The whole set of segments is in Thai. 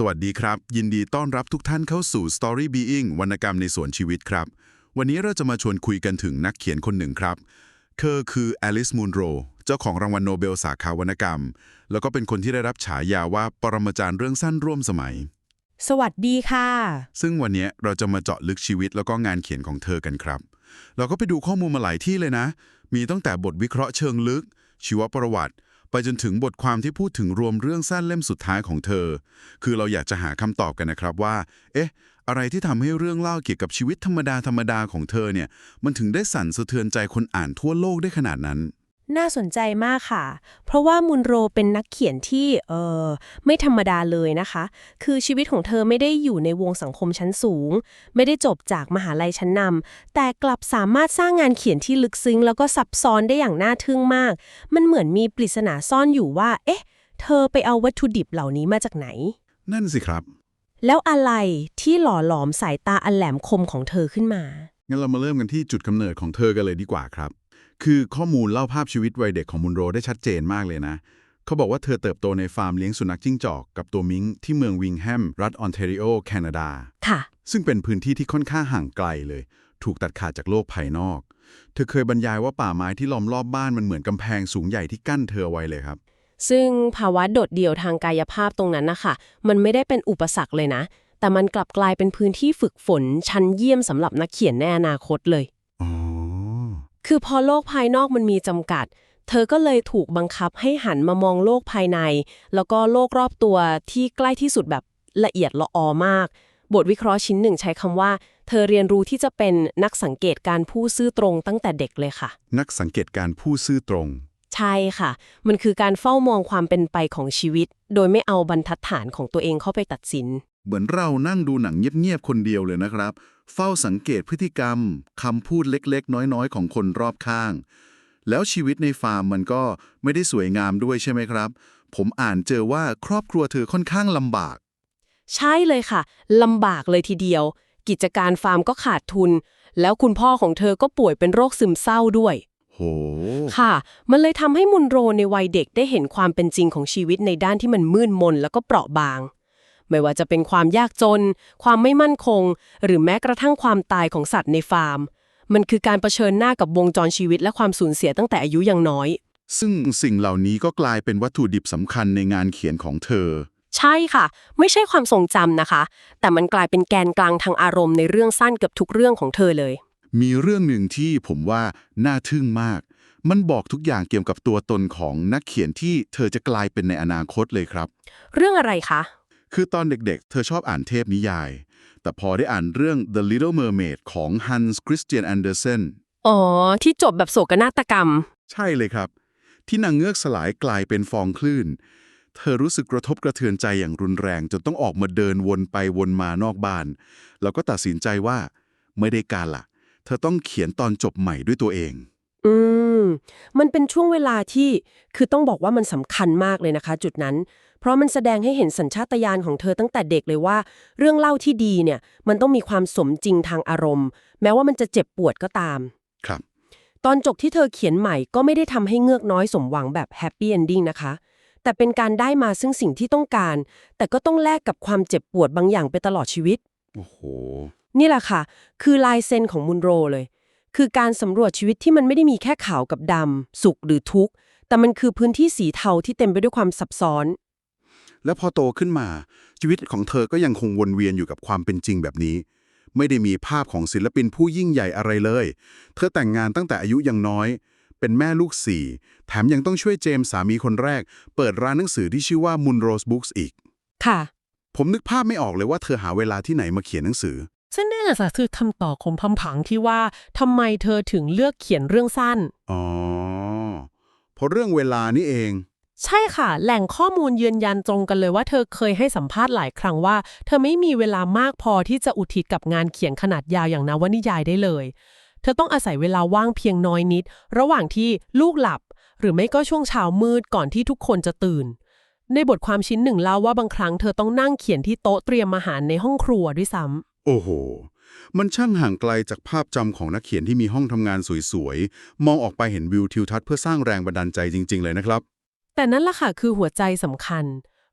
สวัสดีครับ ยินดีต้อนรับทุกท่านเข้าสู่ Story Being วรรณกรรมในสวนชีวิตครับ วันนี้เราจะมาชวนคุยกันถึงนักเขียนคนหนึ่งครับเธอคืออลิสมูนโรเจ้าของรางวัลโนเบลสาขาวรรณกรรม แล้วก็เป็นคนที่ได้รับฉายาว่าปรมาจารย์เรื่องสั้นร่วมสมัย สวัสดีค่ะ ซึ่งวันนี้เราจะมาเจาะลึกชีวิตแล้วก็งานเขียนของเธอกันครับ เราก็ไปดูข้อมูลมาหลายที่เลยนะ มีตั้งแต่บทวิเคราะห์เชิงลึก ชีวประวัติ ไปจนถึงบทความที่พูดถึงรวมเรื่องสั้นเล่มสุดท้ายของเธอ คือเราอยากจะหาคำตอบกันนะครับว่า เอ๊ะ อะไรที่ทำให้เรื่องเล่าเกี่ยวกับชีวิตธรรมดาธรรมดาของเธอเนี่ย มันถึงได้สั่นสะเทือนใจคนอ่านทั่วโลกได้ขนาดนั้น น่าสนใจมากค่ะ เพราะว่ามุนโรเป็นนักเขียนที่เออไม่ธรรมดาเลยนะคะ คือชีวิตของเธอไม่ได้อยู่ในวงสังคมชั้นสูง ไม่ได้จบจากมหาลัยชั้นนำแต่กลับสามารถสร้างงานเขียนที่ลึกซึ้ง แล้วก็ซับซ้อนได้อย่างน่าทึ่งมาก มันเหมือนมีปริศนาซ่อนอยู่ว่า เอ๊ะ เธอไปเอาวัตถุดิบเหล่านี้มาจากไหน นั่นสิครับ แล้วอะไรที่หล่อหลอมสายตาอันแหลมคมของเธอขึ้นมางั้นเรามาเริ่มกันที่จุดกำเนิดของเธอกันเลยดีกว่าครับ คือข้อมูลเล่าภาพชีวิตวัยเด็กของมุนโรได้ชัดเจนมากเลยนะ เขาบอกว่าเธอเติบโตในฟาร์มเลี้ยงสุนัขจิ้งจอกกับตัวมิงที่เมืองวิงแฮม รัฐออนแทริโอ แคนาดา ค่ะ ซึ่งเป็นพื้นที่ที่ค่อนข้างห่างไกลเลย ถูกตัดขาดจากโลกภายนอก เธอเคยบรรยายว่าป่าไม้ที่ล้อมรอบบ้านมันเหมือนกำแพงสูงใหญ่ที่กั้นเธอเอาไว้เลยครับ ซึ่งภาวะโดดเดี่ยวทางกายภาพตรงนั้นนะคะมันไม่ได้เป็นอุปสรรคเลยนะ แต่มันกลับกลายเป็นพื้นที่ฝึกฝนชั้นเยี่ยมสำหรับนักเขียนในอนาคตเลยอ๋อ คือพอโลกภายนอกมันมีจำกัด เธอก็เลยถูกบังคับให้หันมามองโลกภายใน แล้วก็โลกรอบตัวที่ใกล้ที่สุดแบบละเอียดละออมาก บทวิเคราะห์ชิ้นหนึ่งใช้คำว่า เธอเรียนรู้ที่จะเป็นนักสังเกตการผู้ซื่อตรงตั้งแต่เด็กเลยค่ะ นักสังเกตการผู้ซื่อตรง ใช่ค่ะ มันคือการเฝ้ามองความเป็นไปของชีวิต โดยไม่เอาบรรทัดฐานของตัวเองเข้าไปตัดสิน เหมือนเรานั่งดูหนังเงียบๆคนเดียวเลยนะครับ เฝ้าสังเกตพฤติกรรมคำพูดเล็กๆ น้อยๆ ของคนรอบข้าง แล้วชีวิตในฟาร์มมันก็ไม่ได้สวยงามด้วยใช่ไหมครับ ผมอ่านเจอว่าครอบครัวเธอค่อนข้างลำบาก ใช่เลยค่ะลำบากเลยทีเดียว กิจการฟาร์มก็ขาดทุน แล้วคุณพ่อของเธอก็ป่วยเป็นโรคซึมเศร้าด้วยโหค่ะ มันเลยทำให้มุนโรในวัยเด็กได้เห็นความเป็นจริงของชีวิตในด้านที่มันมืดมนแล้วก็เปราะบาง ไม่ว่าจะเป็นความยากจน ความไม่มั่นคง หรือแม้กระทั่งความตายของสัตว์ในฟาร์ม มันคือการเผชิญหน้ากับวงจรชีวิตและความสูญเสียตั้งแต่อายุยังน้อย ซึ่งสิ่งเหล่านี้ก็กลายเป็นวัตถุดิบสำคัญในงานเขียนของเธอ ใช่ค่ะ ไม่ใช่ความทรงจำนะคะ แต่มันกลายเป็นแกนกลางทางอารมณ์ในเรื่องสั้นเกือบทุกเรื่องของเธอเลย มีเรื่องหนึ่งที่ผมว่าน่าทึ่งมากมันบอกทุกอย่างเกี่ยวกับตัวตนของนักเขียนที่เธอจะกลายเป็นในอนาคตเลยครับ เรื่องอะไรคะ คือตอนเด็กๆ เธอชอบอ่านเทพนิยาย แต่พอได้อ่านเรื่อง The Little Mermaid ของ Hans Christian Andersen อ๋อ ที่จบแบบโศกนาฏกรรม ใช่เลยครับ ที่นางเงือกสลายกลายเป็นฟองคลื่น เธอรู้สึกกระทบกระเทือนใจอย่างรุนแรง จนต้องออกมาเดินวนไปวนมานอกบ้าน แล้วก็ตัดสินใจว่าไม่ได้การละเธอต้องเขียนตอนจบใหม่ด้วยตัวเอง อืม มันเป็นช่วงเวลาที่คือต้องบอกว่ามันสำคัญมากเลยนะคะ จุดนั้นเพ ราะมันแสดงให้เห็นสัญชาตญาณของเธอตั้งแต่เด็กเลยว่า เรื่องเล่าที่ดีเนี่ยมันต้องมีความสมจริงทางอารมณ์ แม้ว่ามันจะเจ็บปวดก็ตาม ครับ ตอนจบที่เธอเขียนใหม่ก็ไม่ได้ทำให้เงือกน้อยสมหวังแบบแฮปปี้เอนดิ้งนะคะ แต่เป็นการได้มาซึ่งสิ่งที่ต้องการ แต่ก็ต้องแลกกับความเจ็บปวดบางอย่างไปตลอดชีวิต โอ้โห นี่แหละค่ะ คือลายเซ็นของมุนโรเลย คือการสำรวจชีวิตที่มันไม่ได้มีแค่ขาวกับดำสุขหรือทุกข์ แต่มันคือพื้นที่สีเทาที่เต็มไปด้วยความซับซ้อน แล้วพอโตขึ้นมา ชีวิตของเธอก็ยังคงวนเวียนอยู่กับความเป็นจริงแบบนี้ ไม่ได้มีภาพของศิลปินผู้ยิ่งใหญ่อะไรเลย เธอแต่งงานตั้งแต่อายุยังน้อย เป็นแม่ลูกสี่ แถมยังต้องช่วยเจมส์สามีคนแรก เปิดร้านหนังสือที่ชื่อว่า Munrose Books อีก ค่ะ ผมนึกภาพไม่ออกเลยว่าเธอหาเวลาที่ไหนมาเขียนหนังสือ ซึ่งนี่นแหละคือคำตอบของคำผังที่ว่าทำไมเธอถึงเลือกเขียนเรื่องสั้น อ๋อเพราะเรื่องเวลานี่เอง ใช่ค่ะ แหล่งข้อมูลยืนยันตรงกันเลยว่าเธอเคยให้สัมภาษณ์หลายครั้งว่า เธอไม่มีเวลามากพอที่จะอุทิศกับงานเขียนขนาดยาวอย่างนวนิยายได้เลย เธอต้องอาศัยเวลาว่างเพียงน้อยนิด ระหว่างที่ลูกหลับ หรือไม่ก็ช่วงเช้ามืดก่อนที่ทุกคนจะตื่น ในบทความชิ้นหนึ่งเล่าว่าบางครั้งเธอต้องนั่งเขียนที่โต๊ะเตรียมอาหารในห้องครัวด้วยซ้ำโอ้โหมันช่างห่างไกลจากภาพจำของนักเขียนที่มีห้องทำงานสวยๆ มองออกไปเห็นวิวทิวทัศน์เพื่อสร้างแรงบันดาลใจจริง ๆ เลยนะครับ แต่นั่นล่ะค่ะคือหัวใจสำคัญ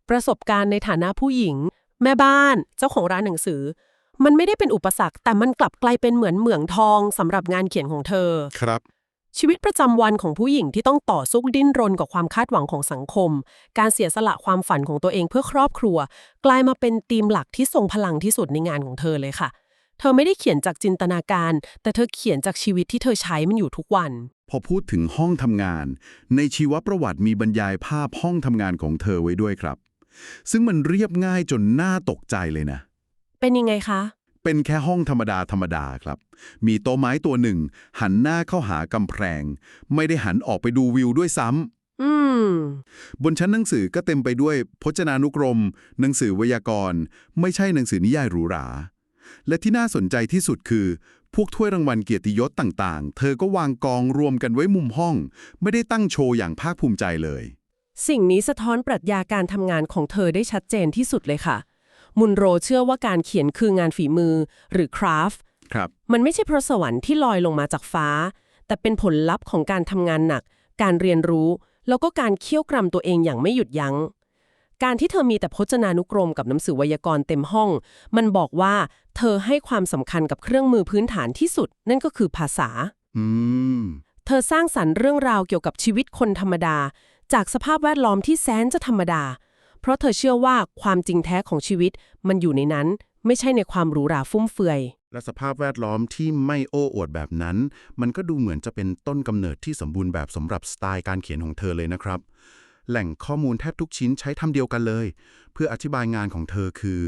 ประสบการณ์ในฐานะผู้หญิง แม่บ้าน เจ้าของร้านหนังสือ มันไม่ได้เป็นอุปสรรค แต่มันกลับกลายเป็นเหมือนเหมืองทองสำหรับงานเขียนของเธอ ครับ ชีวิตประจำวันของผู้หญิงที่ต้องต่อสู้ดิ้นรนกับความคาดหวังของสังคม การเสียสละความฝันของตัวเองเพื่อครอบครัว กลายมาเป็นธีมหลักที่ทรงพลังที่สุดในงานของเธอเลยค่ะ เธอไม่ได้เขียนจากจินตนาการ แต่เธอเขียนจากชีวิตที่เธอใช้มันอยู่ทุกวันพ อพูดถึงห้องทำงาน ในชีวประวัติมีบรรยายภาพห้องทำงานของเธอไว้ด้วยครับ ซึ่งมันเรียบง่ายจนน่าตกใจเลยนะ เป็นยังไงคะ เป็นแค่ห้องธรรมดาธรรมดาครับ มีโต๊ะไม้ตัวหนึ่ง หันหน้าเข้าหากำแพง ไม่ได้หันออกไปดูวิวด้วยซ้ำอืม บนชั้นหนังสือก็เต็มไปด้วยพจนานุกรม หนังสือไวยากรณ์ ไม่ใช่หนังสือนิยายหรูหราและที่น่าสนใจที่สุดคือ พวกถ้วยรางวัลเกียรติยศต่างๆ เธอก็วางกองรวมกันไว้มุมห้อง ไม่ได้ตั้งโชว์อย่างภาคภูมิใจเลย สิ่งนี้สะท้อนปรัชญาการทำงานของเธอได้ชัดเจนที่สุดเลยค่ะ มุนโรเชื่อว่าการเขียนคืองานฝีมือ หรือคราฟต์ครับ มันไม่ใช่พระสวรรค์ที่ลอยลงมาจากฟ้า แต่เป็นผลลัพธ์ของการทำงานหนัก การเรียนรู้ แล้วก็การเคี่ยวกรำตัวเองอย่างไม่หยุดยัง้ง การที่เธอมีแต่พจนานุกรมกับหนังสือไวยากรณ์เต็มห้อง มันบอกว่าเธอให้ความสำคัญกับเครื่องมือพื้นฐานที่สุด นั่นก็คือภาษา อืม เธอสร้างสรรค์เรื่องราวเกี่ยวกับชีวิตคนธรรมดา จากสภาพแวดล้อมที่แสนจะธรรมดา เพราะเธอเชื่อว่าความจริงแท้ของชีวิตมันอยู่ในนั้น ไม่ใช่ในความหรูหราฟุ่มเฟือย และสภาพแวดล้อมที่ไม่โอ้อวดแบบนั้น มันก็ดูเหมือนจะเป็นต้นกำเนิดที่สมบูรณ์แบบสำหรับสไตล์การเขียนของเธอเลยนะครับ แหล่งข้อมูลแทบทุกชิ้นใช้ทำเดียวกันเลย เพื่ออธิบายงานของเธอคือ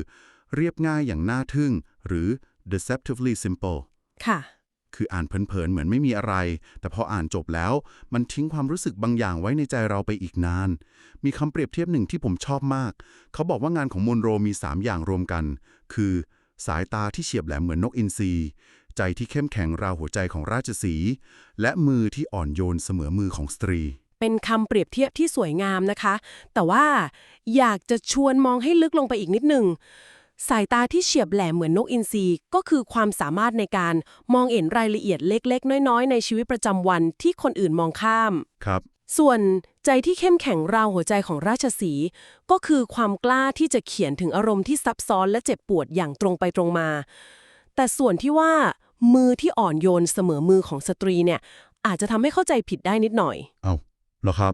เรียบง่ายอย่างน่าทึ่ง หรือ deceptively simple ค่ะ คืออ่านเพลินๆ เหมือนไม่มีอะไร แต่พออ่านจบแล้ว มันทิ้งความรู้สึกบางอย่างไว้ในใจเราไปอีกนาน มีคำเปรียบเทียบหนึ่งที่ผมชอบมาก เขาบอกว่างานของมุนโรมี 3 อย่างรวมกัน คือ สายตาที่เฉียบแหลมเหมือนนกอินทรีใจที่เข้มแข็งราวหัวใจของราชสีห์และมือที่อ่อนโยนเสมอมือของสตรี เป็นคำเปรียบเทียบที่สวยงามนะคะ แต่ว่าอยากจะชวนมองให้ลึกลงไปอีกนิดหนึ่งสายตาที่เฉียบแหลมเหมือนนกอินทรีก็คือความสามารถในการมองเห็นรายละเอียดเล็ก ๆ น้อย ๆ ในชีวิตประจำวันที่คนอื่นมองข้าม ครับ ส่วนใจที่เข้มแข็งราวหัวใจของราชสีห์ก็คือความกล้าที่จะเขียนถึงอารมณ์ที่ซับซ้อนและเจ็บปวดอย่างตรงไปตรงมา แต่ส่วนที่ว่ามือที่อ่อนโยนเสมอมือของสตรีเนี่ยอาจจะทำให้เข้าใจผิดได้นิดหน่อย เอาเหรอครับ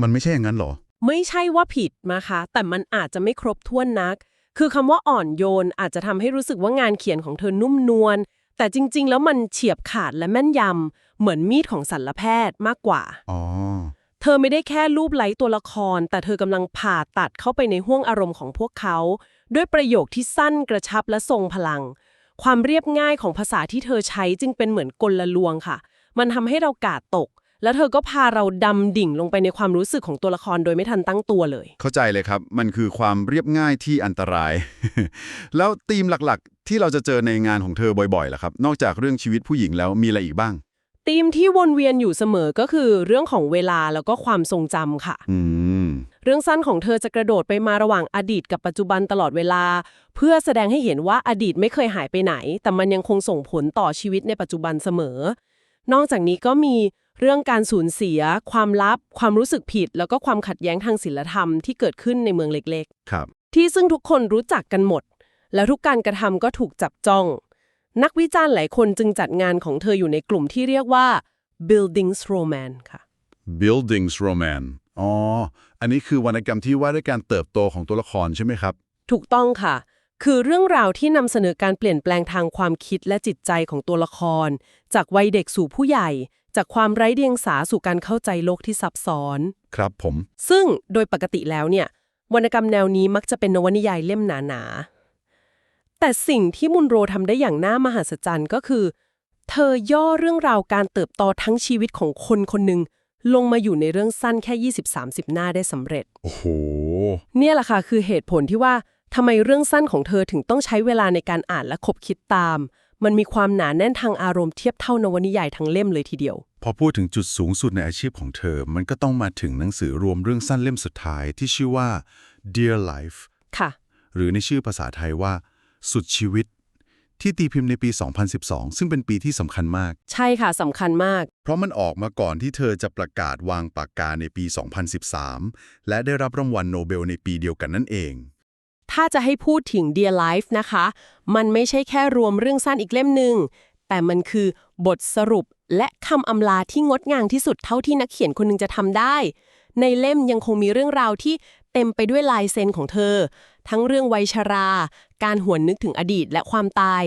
มันไม่ใช่อย่างนั้นเหรอ ไม่ใช่ว่าผิดนะคะ แต่มันอาจจะไม่ครบถ้วนนัก คือคำว่าอ่อนโยนอาจจะทำให้รู้สึกว่างานเขียนของเธอนุ่มนวล แต่จริง ๆ แล้วมันเฉียบขาดและแม่นยำเหมือนมีดของศัลแพทย์มากกว่า อ๋อ เธอไม่ได้แค่รูปไล้ตัวละคร แต่เธอกำลังผ่าตัดเข้าไปในห้วงอารมณ์ของพวกเขา ด้วยประโยคที่สั้นกระชับและทรงพลัง ความเรียบง่ายของภาษาที่เธอใช้จึงเป็นเหมือนกลลวงค่ะ มันทำให้เรากาดตก แล้วเธอก็พาเราดำดิ่งลงไปในความรู้สึกของตัวละครโดยไม่ทันตั้งตัวเลย เข้าใจเลยครับ มันคือความเรียบง่ายที่อันตราย แล้วธีมหลักๆ ที่เราจะเจอในงานของเธอบ่อยๆล่ะครับ นอกจากเรื่องชีวิตผู้หญิงแล้วมีอะไรอีกบ้างธีมที่วนเวียนอยู่เสมอก็คือเรื่องของเวลาแล้วก็ความทรงจำค่ะอืมเรื่องสั้นของเธอจะกระโดดไปมาระหว่างอดีตกับปัจจุบันตลอดเวลา เพื่อแสดงให้เห็นว่าอดีตไม่เคยหายไปไหน แต่มันยังคงส่งผลต่อชีวิตในปัจจุบันเสมอ นอกจากนี้ก็มีเรื่องการสูญเสีย ความลับ ความรู้สึกผิด แล้วก็ความขัดแย้งทางศีลธรรมที่เกิดขึ้นในเมืองเล็กครับๆที่ซึ่งทุกคนรู้จักกันหมด แล้วทุกการกระทำก็ถูกจับจ้อง นักวิจารณ์หลายคนจึงจัดงานของเธออยู่ในกลุ่มที่เรียกว่า buildings romance ค่ะ buildings romance อ๋อ อันนี้คือวรรณกรรมที่ว่าด้วยการเติบโตของตัวละครใช่ไหมครับ ถูกต้องค่ะ คือเรื่องราวที่นำเสนอการเปลี่ยนแปลงทางความคิดและจิตใจของตัวละคร จากวัยเด็กสู่ผู้ใหญ่ จากความไร้เดียงสาสู่การเข้าใจโลกที่ซับซ้อน ครับผม ซึ่งโดยปกติแล้วเนี่ยวรรณกรรมแนวนี้มักจะเป็นนวนิยายเล่มหนาๆ แต่สิ่งที่มุนโรทำได้อย่างน่ามหัศจรรย์ก็คือ เธอย่อเรื่องราวการเติบโตทั้งชีวิตของคนคนหนึ่งลงมาอยู่ในเรื่องสั้นแค่ 20-30 หน้าได้สำเร็จ โอ้โห เนี่ยแหละค่ะคือเหตุผลที่ว่า ทำไมเรื่องสั้นของเธอถึงต้องใช้เวลาในการอ่านและคบคิดตาม มันมีความหนาแน่นทางอารมณ์เทียบเท่านวนิยายทั้งเล่มเลยทีเดียว พอพูดถึงจุดสูงสุดในอาชีพของเธอ มันก็ต้องมาถึงหนังสือรวมเรื่องสั้นเล่มสุดท้ายที่ชื่อว่า Dear Life ค่ะ หรือในชื่อภาษาไทยว่า สุดชีวิต ที่ตีพิมพ์ในปี 2012 ซึ่งเป็นปีที่สำคัญมาก ใช่ค่ะสำคัญมาก เพราะมันออกมาก่อนที่เธอจะประกาศวางปากกาในปี 2013 และได้รับรางวัลโนเบลในปีเดียวกันนั่นเอง ถ้าจะให้พูดถึง Dear Life นะคะ มันไม่ใช่แค่รวมเรื่องสั้นอีกเล่มหนึ่ง แต่มันคือบทสรุปและคำอำลาที่งดงามที่สุดเท่าที่นักเขียนคนหนึงจะทำได้ ในเล่มยังคงมีเรื่องราวที่เต็มไปด้วยลายเซ็นของเธอ ทั้งเรื่องวัยชรา การหวนนึกถึงอดีตและความตาย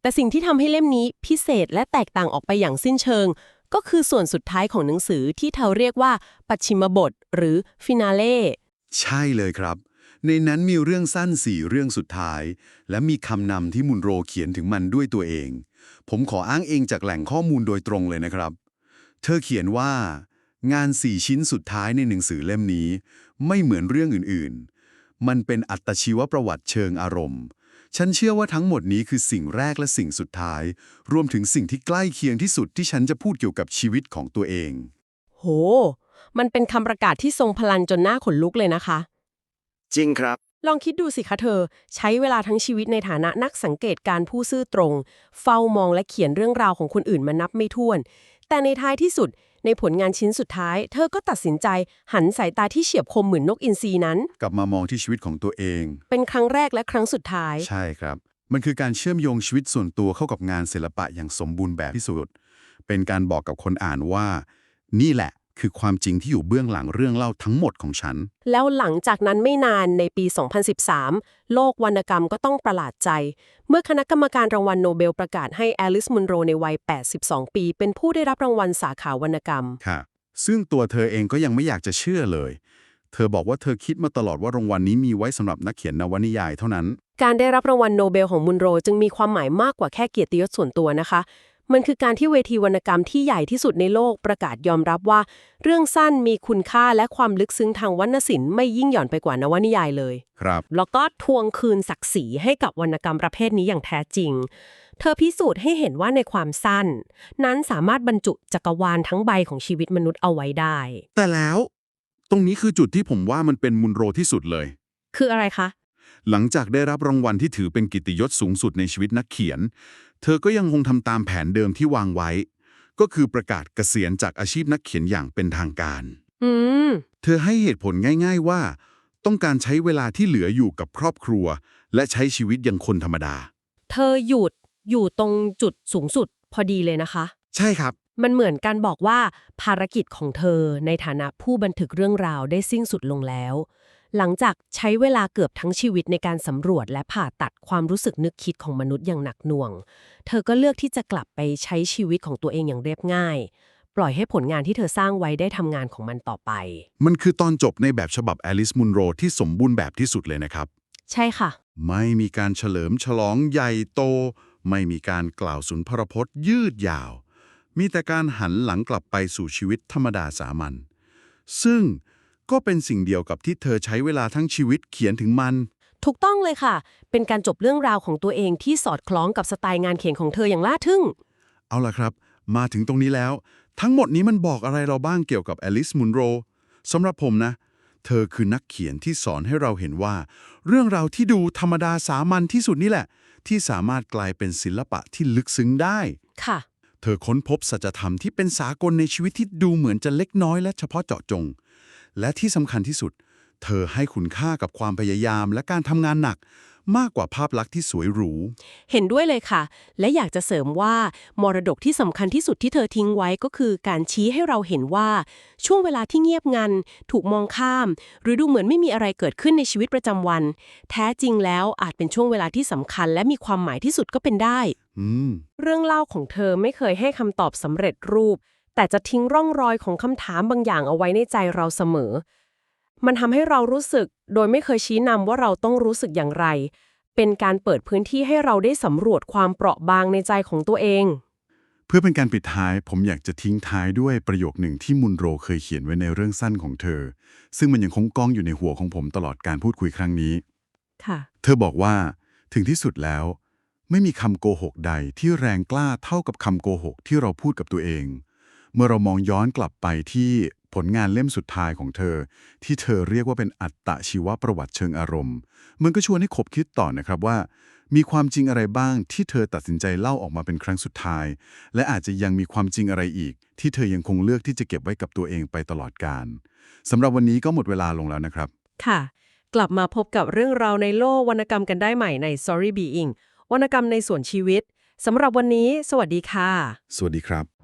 แต่สิ่งที่ทำให้เล่มนี้พิเศษและแตกต่างออกไปอย่างสิ้นเชิง ก็คือส่วนสุดท้ายของหนังสือที่เธอเรียกว่าปัจฉิมบท หรือฟินาเล่ใช่เลยครับ ในนั้นมีเรื่องสั้นสี่เรื่องสุดท้าย และมีคำนำที่มุนโรเขียนถึงมันด้วยตัวเอง ผมขออ้างเองจากแหล่งข้อมูลโดยตรงเลยนะครับ เธอเขียนว่า งานสี่ชิ้นสุดท้ายในหนังสือเล่มนี้ ไม่เหมือนเรื่องอื่นๆ มันเป็นอัตชีวประวัติเชิงอารมณ์ ฉันเชื่อว่าทั้งหมดนี้คือสิ่งแรกและสิ่งสุดท้าย รวมถึงสิ่งที่ใกล้เคียงที่สุดที่ฉันจะพูดเกี่ยวกับชีวิตของตัวเอง โห มันเป็นคำประกาศที่ทรงพลังจนหน้าขนลุกเลยนะคะ จริงครับ ลองคิดดูสิคะเธอ ใช้เวลาทั้งชีวิตในฐานะนักสังเกตการผู้ซื่อตรง เฝ้ามองและเขียนเรื่องราวของคนอื่นมานับไม่ถ้วน แต่ในท้ายที่สุด ในผลงานชิ้นสุดท้าย เธอก็ตัดสินใจหันสายตาที่เฉียบคมเหมือนนกอินทรีนั้น กลับมามองที่ชีวิตของตัวเอง เป็นครั้งแรกและครั้งสุดท้าย ใช่ครับ มันคือการเชื่อมโยงชีวิตส่วนตัวเข้ากับงานศิลปะอย่างสมบูรณ์แบบที่สุด เป็นการบอกกับคนอ่านว่า นี่แหละ คือความจริงที่อยู่เบื้องหลังเรื่องเล่าทั้งหมดของฉัน แล้วหลังจากนั้นไม่นานในปี 2013 โลกวรรณกรรมก็ต้องประหลาดใจ เมื่อคณะกรรมการรางวัลโนเบลประกาศให้แอลิสมุนโรในวัย 82 ปี เป็นผู้ได้รับรางวัลสาขาวรรณกรรม ค่ะ ซึ่งตัวเธอเองก็ยังไม่อยากจะเชื่อเลย เธอบอกว่าเธอคิดมาตลอดว่ารางวัลนี้มีไว้สำหรับนักเขียนนวนิยายเท่านั้น การได้รับรางวัลโนเบลของมุนโรจึงมีความหมายมากกว่าแค่เกียรติยศส่วนตัวนะคะ มันคือการที่เวทีวรรณกรรมที่ใหญ่ที่สุดในโลกประกาศยอมรับว่า เรื่องสั้นมีคุณค่าและความลึกซึ้งทางวรรณศิลป์ไม่ยิ่งหย่อนไปกว่านวนิยายเลย ครับ แล้วก็ทวงคืนศักดิ์ศรีให้กับวรรณกรรมประเภทนี้อย่างแท้จริง เธอพิสูจน์ให้เห็นว่าในความสั้น นั้นสามารถบรรจุจักรวาลทั้งใบของชีวิตมนุษย์เอาไว้ได้ แต่แล้ว ตรงนี้คือจุดที่ผมว่ามันเป็นมุนโรที่สุดเลย คืออะไรคะ หลังจากได้รับรางวัลที่ถือเป็นกิตติยศสูงสุดในชีวิตนักเขียน เธอก็ยังคงทำตามแผนเดิมที่วางไว้ ก็คือประกาศเกษียณจากอาชีพนักเขียนอย่างเป็นทางการ อืม เธอให้เหตุผลง่าย ๆว่า ต้องการใช้เวลาที่เหลืออยู่กับครอบครัว และใช้ชีวิตอย่างคนธรรมดา เธอหยุดอยู่ตรงจุดสูงสุดพอดีเลยนะคะ ใช่ครับ มันเหมือนการบอกว่าภารกิจของเธอในฐานะผู้บันทึกเรื่องราวได้สิ้นสุดลงแล้ว หลังจากใช้เวลาเกือบทั้งชีวิตในการสำรวจและผ่าตัดความรู้สึกนึกคิดของมนุษย์อย่างหนักหน่วง เธอก็เลือกที่จะกลับไปใช้ชีวิตของตัวเองอย่างเรียบง่าย ปล่อยให้ผลงานที่เธอสร้างไว้ได้ทำงานของมันต่อไป มันคือตอนจบในแบบฉบับแอลิสมุนโรที่สมบูรณ์แบบที่สุดเลยนะครับ ใช่ค่ะ ไม่มีการเฉลิมฉลองใหญ่โต ไม่มีการกล่าวสุนทรพจน์ยืดยาว มีแต่การหันหลังกลับไปสู่ชีวิตธรรมดาสามัญซึ่ง ก็เป็นสิ่งเดียวกับที่เธอใช้เวลาทั้งชีวิตเขียนถึงมัน ถูกต้องเลยค่ะ เป็นการจบเรื่องราวของตัวเองที่สอดคล้องกับสไตล์งานเขียนของเธออย่างล่าทึ่ง เอาล่ะครับ มาถึงตรงนี้แล้ว ทั้งหมดนี้มันบอกอะไรเราบ้างเกี่ยวกับแอลิสมุนโรสำหรับผมนะ เธอคือนักเขียนที่สอนให้เราเห็นว่า เรื่องราวที่ดูธรรมดาสามัญที่สุดนี่แหละ ที่สามารถกลายเป็นศิลปะที่ลึกซึ้งได้ ค่ะ เธอค้นพบสัจธรรมที่เป็นสากลในชีวิตที่ดูเหมือนจะเล็กน้อยและเฉพาะเจาะจง และที่สำคัญที่สุด เธอให้คุณค่ากับความพยายามและการทำงานหนัก มากกว่าภาพลักษณ์ที่สวยหรู เห็นด้วยเลยค่ะ และอยากจะเสริมว่า มรดกที่สำคัญที่สุดที่เธอทิ้งไว้ก็คือการชี้ให้เราเห็นว่า ช่วงเวลาที่เงียบงัน ถูกมองข้าม หรือดูเหมือนไม่มีอะไรเกิดขึ้นในชีวิตประจำวัน แท้จริงแล้วอาจเป็นช่วงเวลาที่สำคัญ และมีความหมายที่สุดก็เป็นได้อืมเรื่องเล่าของเธอไม่เคยให้คำตอบสำเร็จรูป แต่จะทิ้งร่องรอยของคำถามบางอย่างเอาไว้ในใจเราเสมอ มันทำให้เรารู้สึกโดยไม่เคยชี้นำว่าเราต้องรู้สึกอย่างไร เป็นการเปิดพื้นที่ให้เราได้สำรวจความเปราะบางในใจของตัวเอง เพื่อเป็นการปิดท้ายผมอยากจะทิ้งท้ายด้วยประโยคหนึ่งที่มุนโรเคยเขียนไว้ในเรื่องสั้นของเธอ ซึ่งมันยังคงก้องอยู่ในหัวของผมตลอดการพูดคุยครั้งนี้ ค่ะ เธอบอกว่า ถึงที่สุดแล้ว ไม่มีคำโกหกใดที่แรงกล้าเท่ากับคำโกหกที่เราพูดกับตัวเอง เมื่อเรามองย้อนกลับไปที่ผลงานเล่มสุดท้ายของเธอ ที่เธอเรียกว่าเป็นอัตตชีวประวัติเชิงอารมณ์ มันก็ชวนให้คบคิดต่อนะครับว่า มีความจริงอะไรบ้างที่เธอตัดสินใจเล่าออกมาเป็นครั้งสุดท้าย และอาจจะยังมีความจริงอะไรอีก ที่เธอยังคงเลือกที่จะเก็บไว้กับตัวเองไปตลอดกาลสำหรับวันนี้ก็หมดเวลาลงแล้วนะครับ ค่ะ กลับมาพบกับเรื่องราวในโลกวรรณกรรมกันได้ใหม่ใน Story Being วรรณกรรมในส่วนชีวิตสำหรับวันนี้ สวัสดีค่ะ สวัสดีครับ